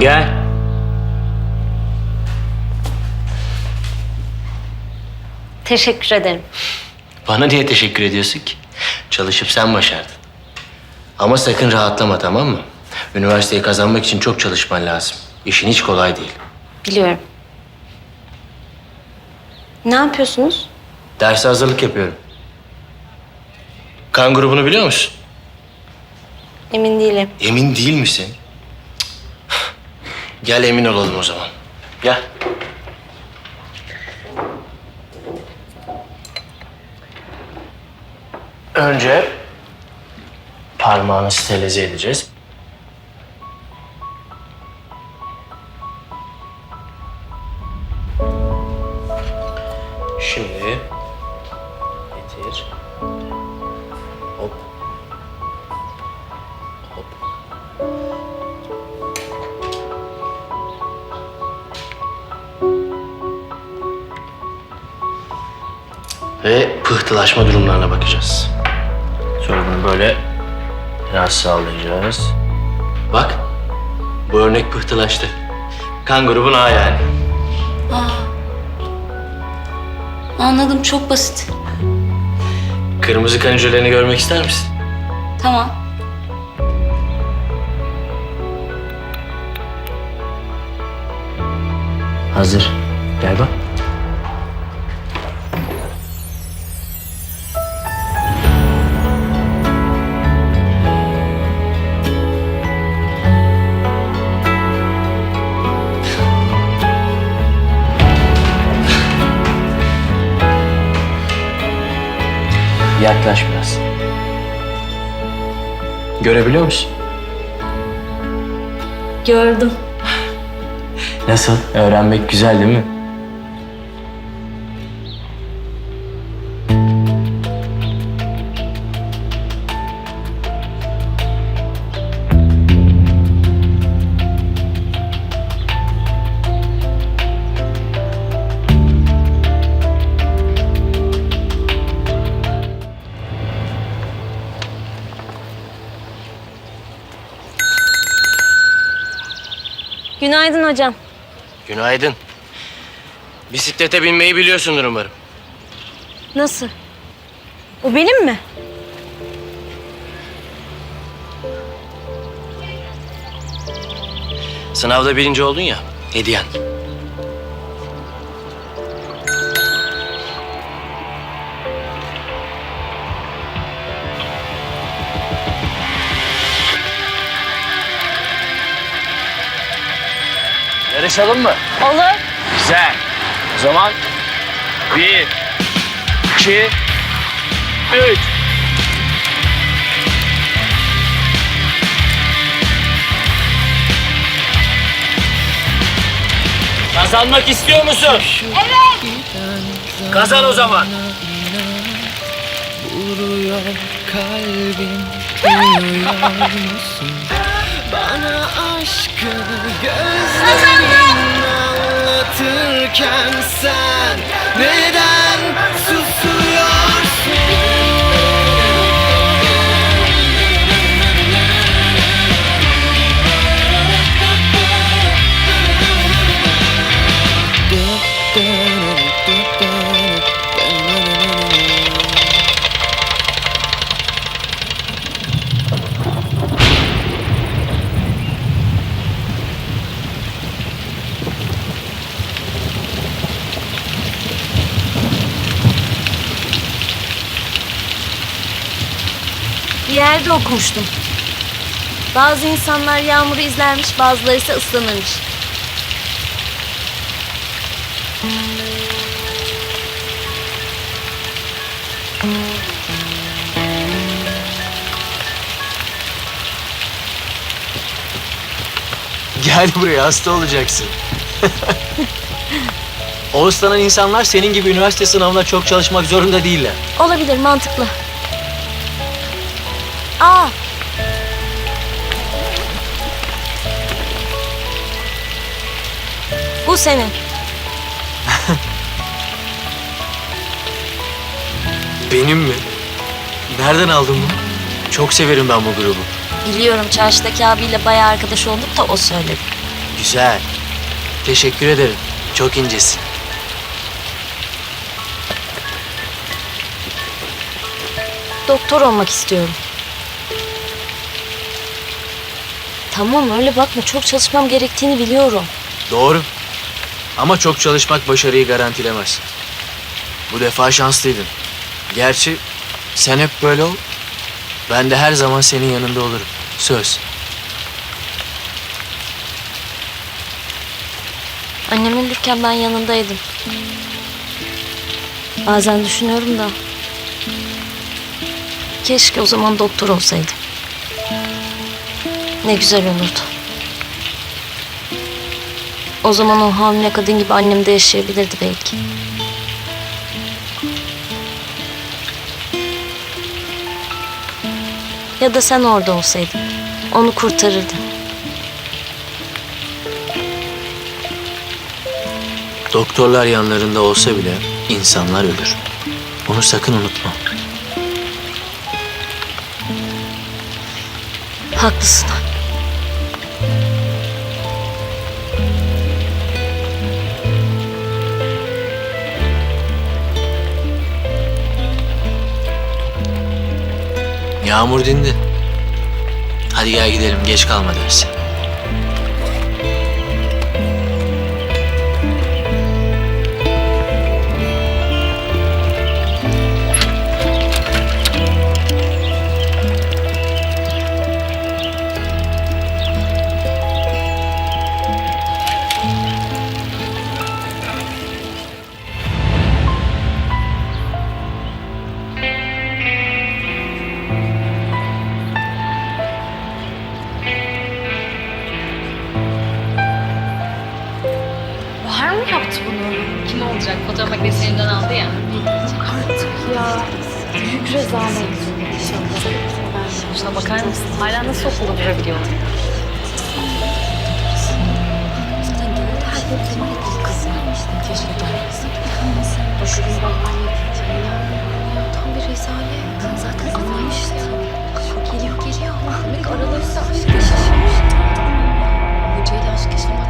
Gel. Teşekkür ederim. Bana niye teşekkür ediyorsun ki? Çalışıp sen başardın. Ama sakın rahatlama tamam mı? Üniversiteyi kazanmak için çok çalışman lazım. İşin hiç kolay değil. Biliyorum. Ne yapıyorsunuz? Derse hazırlık yapıyorum. Kan grubunu biliyor musun? Emin değilim. Emin değil misin? Gel emin olalım o zaman. Gel. Önce parmağını sterilize edeceğiz. Pıhtılaşma durumlarına bakacağız. Sonra bunu böyle biraz sağlayacağız. Bak, bu örnek pıhtılaştı. Kan grubun A yani. Anladım çok basit. Kırmızı kan hücrelerini görmek ister misin? Tamam. Hazır. Gel bak. Yaklaş biraz. Görebiliyor musun? Gördüm. Nasıl? Öğrenmek güzel değil mi? Günaydın hocam. Günaydın. Bisiklete binmeyi biliyorsundur umarım. Nasıl? O benim mi? Sınavda birinci oldun ya, hediyen. Yarışalım mı? Olur. Güzel. O zaman bir, iki, üç. Kazanmak istiyor musun? Evet. Kazan o zaman. Vuruyor kalbim aşkını gözlerin anlatırken sen neden susuyorsun? Okumuştum. Bazı insanlar yağmuru izlermiş, bazıları ise ıslanırmış. Gel buraya hasta olacaksın. Oğuzlanan insanlar senin gibi üniversite sınavına çok çalışmak zorunda değiller. Olabilir, mantıklı. Senin. Benim mi? Nereden aldın bunu? Çok severim ben bu grubu. Biliyorum çarşıdaki abiyle bayağı arkadaş olduk da o söyledi. Güzel. Teşekkür ederim. Çok incesin. Doktor olmak istiyorum. Tamam öyle bakma çok çalışmam gerektiğini biliyorum. Doğru. Ama çok çalışmak başarıyı garantilemez. Bu defa şanslıydın. Gerçi sen hep böyle ol. Ben de her zaman senin yanında olurum. Söz. Annem ölürken ben yanındaydım. Bazen düşünüyorum da. Keşke o zaman doktor olsaydım. Ne güzel olurdu. O zaman o hamile kadın gibi annem de yaşayabilirdi belki. Ya da sen orada olsaydın. Onu kurtarırdın. Doktorlar yanlarında olsa bile insanlar ölür. Bunu sakın unutma. Haklısın. Yağmur dindi. Hadi gel gidelim. Geç kalma derse. Bahar mı yaptı bunu? Kim olacak? Fotoğraf makinesi elinden aldı ya. Artık ya. Büyük rezalet. Şuna bakar mısın? Hala nasıl okulda durabiliyor? Tam bir rezalet. Zaten anlamıştım. Geliyor geliyor. Demek aralarında aşk yaşamış. Hocayla aşk yaşamak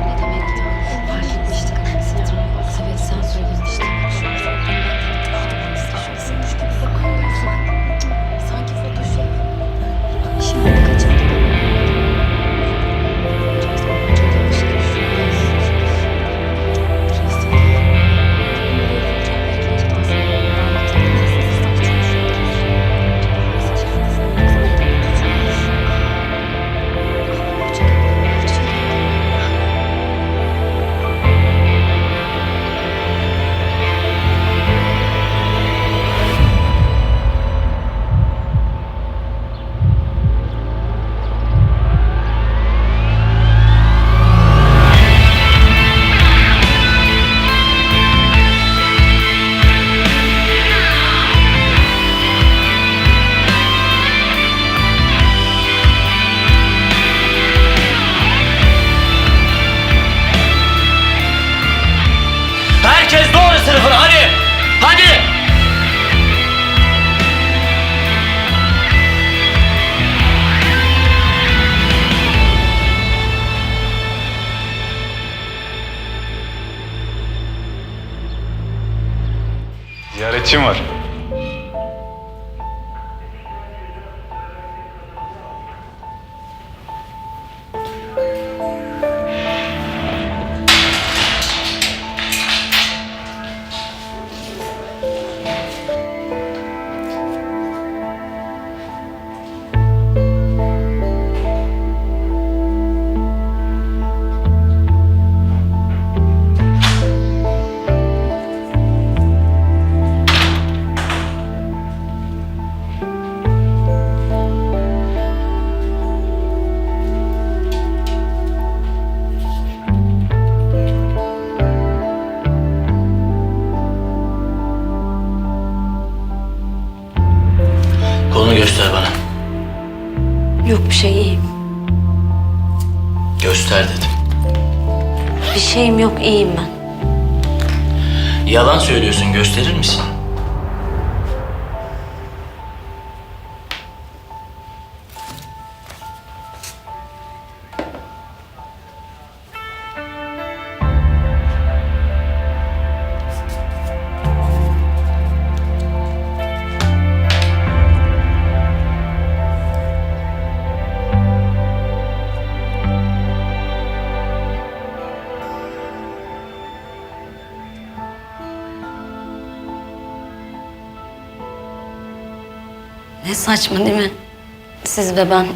Ziyaretçim var. Yok bir şey iyiyim. Göster dedim. Bir şeyim yok iyiyim ben. Yalan söylüyorsun gösterir misin? Saçma değil mi? Siz ve ben.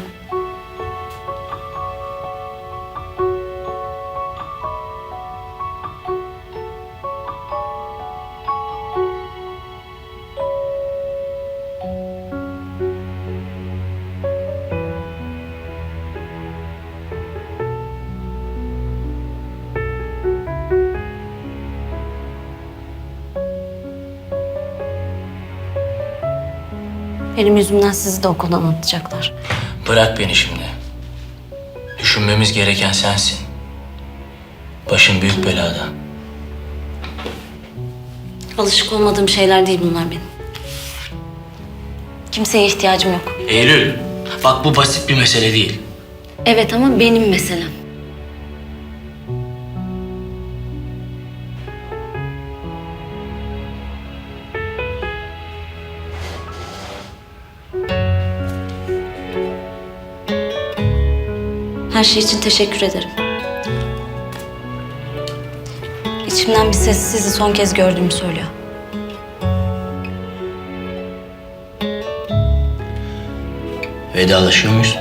Benim yüzümden sizi de okuldan atacaklar. Bırak beni şimdi. Düşünmemiz gereken sensin. Başın büyük belada. Alışık olmadığım şeyler değil bunlar benim. Kimseye ihtiyacım yok. Eylül, bak bu basit bir mesele değil. Evet ama benim meselem. Her şey için teşekkür ederim. İçimden bir ses sizi son kez gördüğümü söylüyor. Vedalaşıyor muyuz?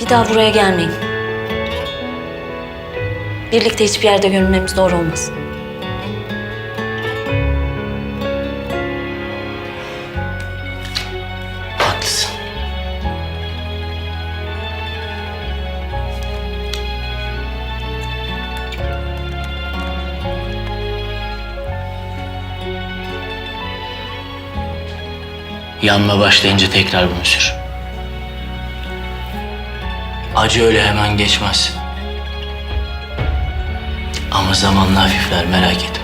Bir daha buraya gelmeyin. Birlikte hiçbir yerde görünmemiz doğru olmaz. Yanma başlayınca tekrar bunu sür. Acı öyle hemen geçmez. Ama zamanla hafifler merak etme.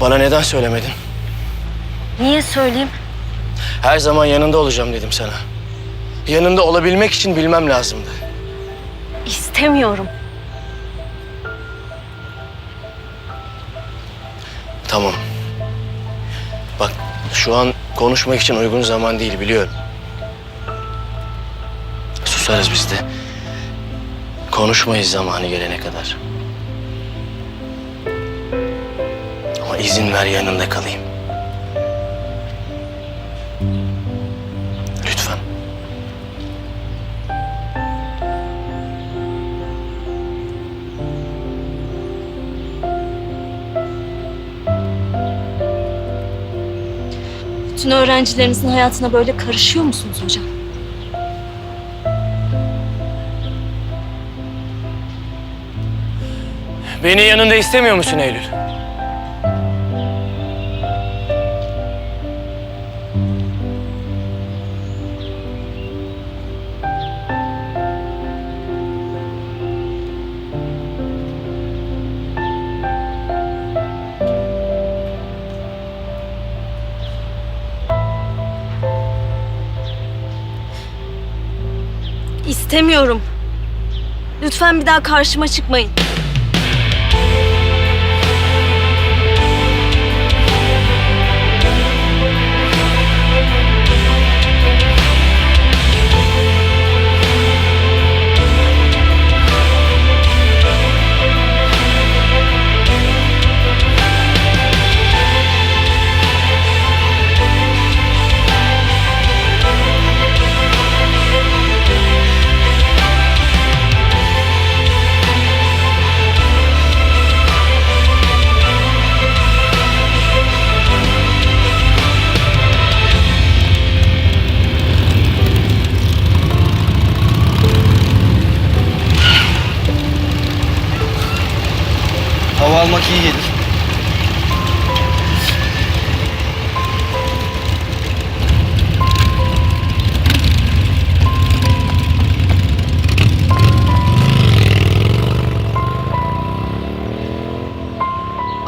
Bana neden söylemedin? Niye söyleyeyim? Her zaman yanında olacağım dedim sana. Yanında olabilmek için bilmem lazımdı. İstemiyorum. Tamam. Bak şu an konuşmak için uygun zaman değil biliyorum. Susarız biz de. Konuşmayız zamanı gelene kadar. İzin ver yanında kalayım. Lütfen. Bütün öğrencilerinizin hayatına böyle karışıyor musunuz hocam? Beni yanında istemiyor musun Eylül? İstemiyorum. Lütfen bir daha karşıma çıkmayın.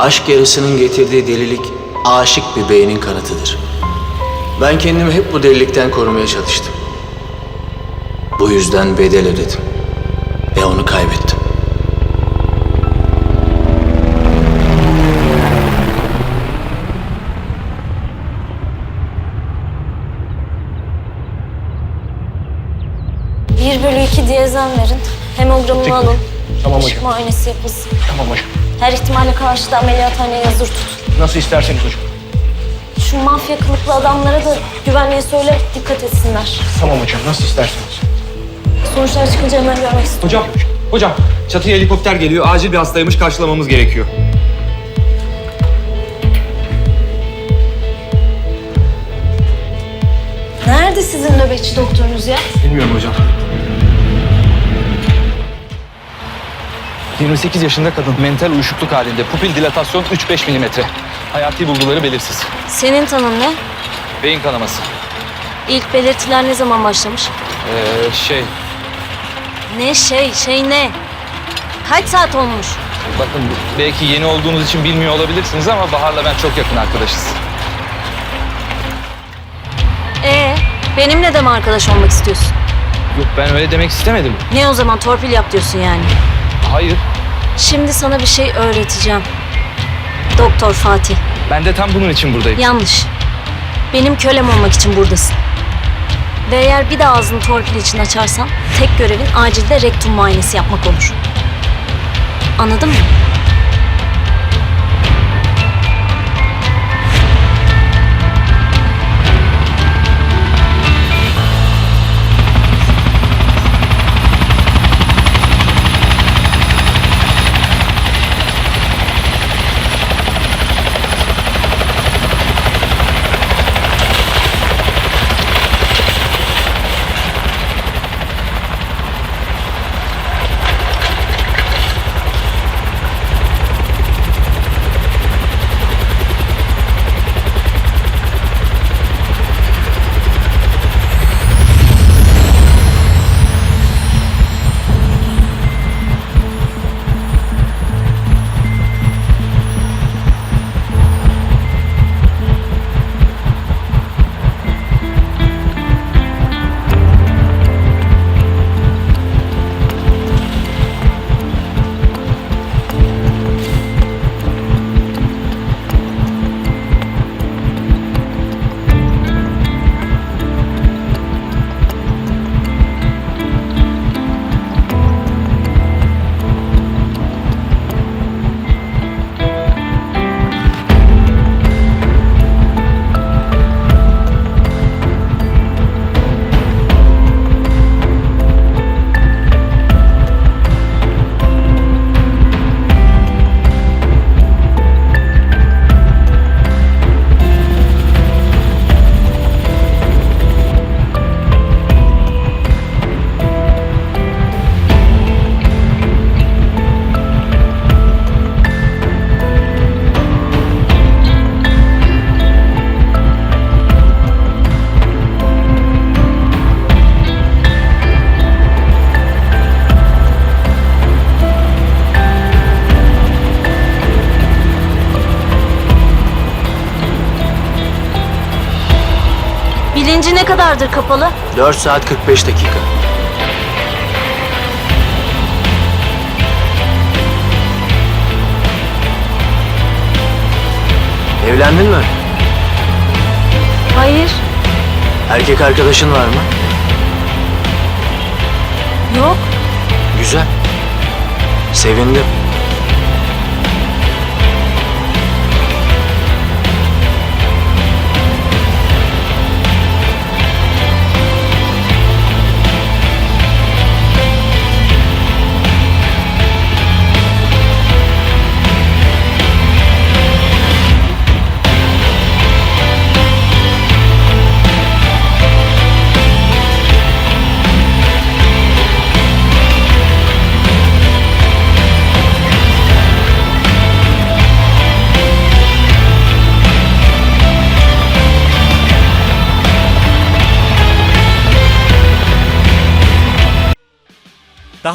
Aşk yarasının getirdiği delilik aşık bir beynin kanıtıdır. Ben kendimi hep bu delilikten korumaya çalıştım. Bu yüzden bedel ödedim. Ve onu kaybettim. Bir bölü iki diyezem verin. Hemogramımı alın. Tamam hocam. muayenesi yapılsın. Tamam hocam. Her ihtimale karşı da ameliyathaneye hazır tut. Nasıl isterseniz hocam. Şu mafya kılıklı adamlara da güvenliğe söyle dikkat etsinler. Tamam hocam. Nasıl isterseniz. Sonuçlar çıkınca hemen görmek istiyorum. Hocam, hocam çatıya helikopter geliyor. Acil bir hastaymış karşılamamız gerekiyor. Nerede sizin nöbetçi doktorunuz ya? Bilmiyorum hocam. 28 yaşında kadın mental uyuşukluk halinde. Pupil dilatasyon 3-5 milimetre. Hayati bulguları belirsiz. Senin tanın ne? Beyin kanaması. İlk belirtiler ne zaman başlamış? Ee, şey, Ne şey, şey ne? Kaç saat olmuş? bakın belki yeni olduğunuz için bilmiyor olabilirsiniz ama Bahar'la ben çok yakın arkadaşız. Ee, benimle de mi arkadaş olmak istiyorsun? Yok ben öyle demek istemedim. Ne o zaman torpil yap diyorsun yani? Hayır, Şimdi sana bir şey öğreteceğim. Doktor Fatih. ben de tam bunun için buradayım. Yanlış. Benim kölem olmak için buradasın. Ve eğer bir daha ağzını torpil için açarsan tek görevin acilde rektum muayenesi yapmak olur. Anladın mı? Bilinci ne kadardır kapalı? 4 saat 45 dakika. Evlendin mi? Hayır. Erkek arkadaşın var mı? Yok. Güzel. Sevindim.